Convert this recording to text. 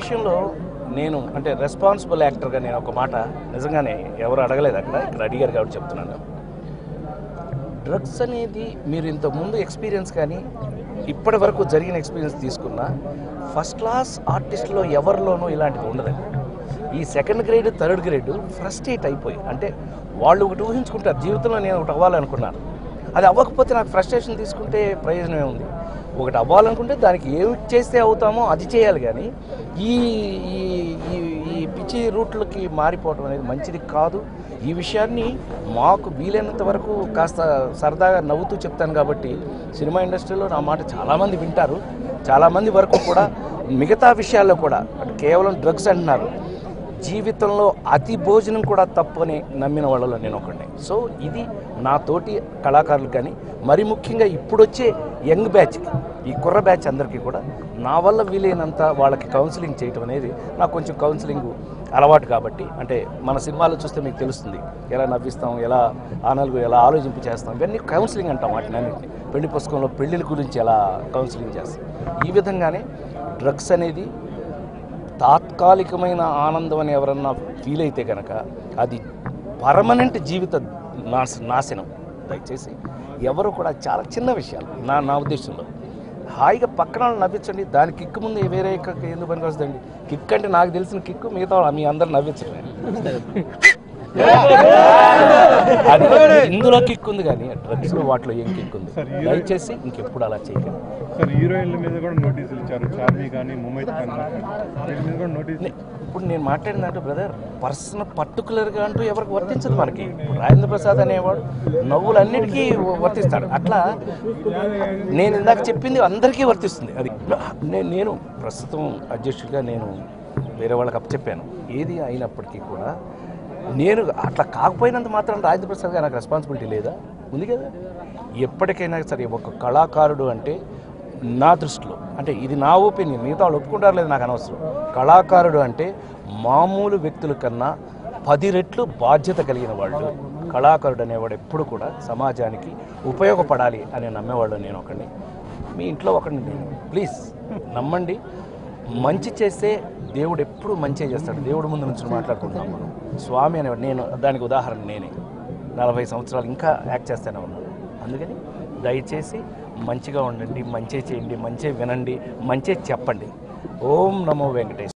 విషయంలో నేను అంటే రెస్పాన్సిబుల్ యాక్టర్గా నేను ఒక మాట నిజంగానే ఎవరు అడగలేదు అక్కడ. ఇక్కడ అడిగారు కాబట్టి చెప్తున్నాను. డ్రగ్స్ అనేది మీరు ఇంతకుముందు ఎక్స్పీరియన్స్ కానీ ఇప్పటి వరకు జరిగిన ఎక్స్పీరియన్స్ తీసుకున్న ఫస్ట్ క్లాస్ ఆర్టిస్ట్లో ఎవరిలోనూ ఇలాంటిది ఉండదండి ఈ second grade third grade frustrate అయిపోయి అంటే వాళ్ళు ఒకటి ఊహించుకుంటారు జీవితంలో నేను ఒకటి అవ్వాలనుకున్నాను. అది అవ్వకపోతే నాకు ఫ్రస్ట్రేషన్ తీసుకుంటే ప్రయోజనమే ఉంది. ఒకటి అవ్వాలనుకుంటే దానికి ఏమి చేస్తే అవుతామో అది చేయాలి కానీ ఈ ఈ ఈ- ఈ పిచ్చి రూట్లకి మారిపోవడం అనేది మంచిది కాదు. ఈ విషయాన్ని మాకు వీలైనంత వరకు కాస్త సరదాగా నవ్వుతూ చెప్తాను కాబట్టి సినిమా ఇండస్ట్రీలో నా మాట చాలామంది వింటారు. చాలామంది వరకు కూడా మిగతా విషయాల్లో కూడా కేవలం డ్రగ్స్ అంటున్నారు. జీవితంలో అతి భోజనం కూడా తప్పని నమ్మిన వాళ్ళలో నేను ఒకడిని. సో ఇది నా తోటి కళాకారులు కానీ మరి ముఖ్యంగా ఇప్పుడొచ్చే యంగ్ బ్యాచ్కి ఈ కుర్ర బ్యాచ్ అందరికీ కూడా నా వల్ల వీలైనంత వాళ్ళకి కౌన్సిలింగ్ చేయటం అనేది నాకు కొంచెం కౌన్సిలింగ్ అలవాటు కాబట్టి అంటే మన సినిమాలో చూస్తే మీకు తెలుస్తుంది ఎలా నవ్విస్తాం ఎలా ఆనలుగు ఎలా ఆలోచింపు చేస్తాం ఇవన్నీ కౌన్సిలింగ్ అంటాం వాటిని అన్నింటినీ పెళ్ళి పుస్తకంలో పెళ్ళిల గురించి ఎలా కౌన్సిలింగ్ చేస్తాం. ఈ విధంగానే డ్రగ్స్ అనేది తాత్కాలికమైన ఆనందం అని ఎవరన్నా ఫీల్ అయితే కనుక అది పర్మనెంట్ జీవిత నాశ నాశనం. దయచేసి ఎవరు కూడా చాలా చిన్న విషయాలు నా నా ఉద్దేశంలో. హాయిగా పక్కన వాళ్ళని నవ్వించండి దాని కిక్ ముందు వేరే ఎందుకు పనికి వస్తుందండి కిక్ అంటే నాకు తెలిసిన కిక్ మిగతా మీ అందరు నవ్వించడమే. అది ఇందులో కిక్ ఉంది కానీ డ్రగ్స్ వాటిలో ఏం కిక్ ఉంది? దయచేసి ఇంకెప్పుడు అలా చేయకండి. సార్ హీరోయిన్ల మీద కూడా నోటీసులు ఇచ్చారు. చార్మి కానీ మీద కూడా నే- ఇప్పుడు నేను మాట్లాడిందంటే బ్రదర్ పర్సనల్ పర్టికులర్గా అంటూ ఎవరికి వర్తించదు మనకి. రాజేంద్ర ప్రసాద్ అనేవాడు నవ్వులన్నిటికీ వర్తిస్తాడు. అట్లా నేను ఇందాక చెప్పింది అందరికీ వర్తిస్తుంది. అది నేను ప్రస్తుతం అధ్యక్షుడిగా నేను వేరే వాళ్ళకి అప్పచెప్పాను. ఏది అయినప్పటికీ కూడా నేను అట్లా కాకపోయినంత మాత్రం రాజేంద్ర ప్రసాద్ గారు నాకు రెస్పాన్సిబిలిటీ లేదా? ఉంది కదా? ఎప్పటికైనా సరే ఒక కళాకారుడు అంటే నా దృష్టిలో అంటే ఇది నా ఒపీనియన్ మిగతా వాళ్ళు ఒప్పుకుంటారు లేదు నాకు అనవసరం. కళాకారుడు అంటే మామూలు వ్యక్తుల కన్నా పది రెట్లు బాధ్యత కలిగిన వాళ్ళు. కళాకారుడు అనేవాడు ఎప్పుడు కూడా సమాజానికి ఉపయోగపడాలి అని నమ్మేవాళ్ళు నేను ఒకడిని. మీ ఇంట్లో ఒకడిని నేను. ప్లీజ్ నమ్మండి. మంచి చేస్తే దేవుడు ఎప్పుడు మంచి చేస్తాడు. దేవుడు ముందు నుంచి మాట్లాడుకుంటున్నాం మనం. స్వామి అనేవాడు నేను దానికి ఉదాహరణ నేనే. నలభై సంవత్సరాలు ఇంకా యాక్ట్ చేస్తూనే ఉన్నాను అందుకని దయచేసి మంచిగా ఉండండి మంచి చేయండి మంచి వినండి మంచి చెప్పండి. ఓం నమో వెంకటేశ్వర